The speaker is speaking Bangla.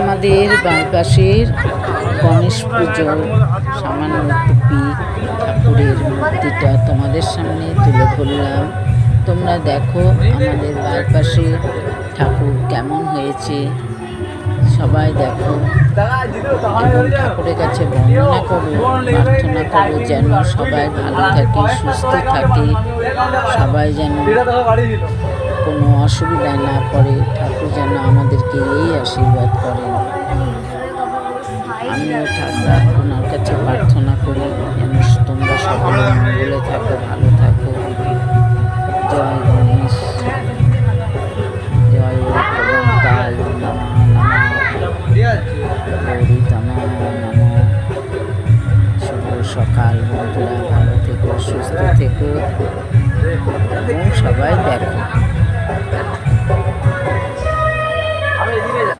আমাদের বাইপাসের গণেশ পুজো সামান্য টুপি ঠাকুরের মূর্তিটা তোমাদের সামনে তুলে ধরলাম। তোমরা দেখো আমাদের বাইপাসে ঠাকুর কেমন হয়েছে। সবাই দেখো। এবং ঠাকুরের কাছে বন্দনা করো, প্রার্থনা করো যেন সবাই ভালো থাকে, সুস্থ থাকে, সবাই যেন কোনো অসুবিধায় না পড়ে। ঠাকুর যেন আমাদেরকে এই আশীর্বাদ করেন। আমিও ঠাকুর ওনার কাছে প্রার্থনা করি, যেন তোমরা সকলে মঙ্গলে থাকো, ভালো থাকো। জয় গণেশ। জয় তমা সকাল বন্ধুরা ভালো থেকো সুস্থ থেকো। সবাই দেখো।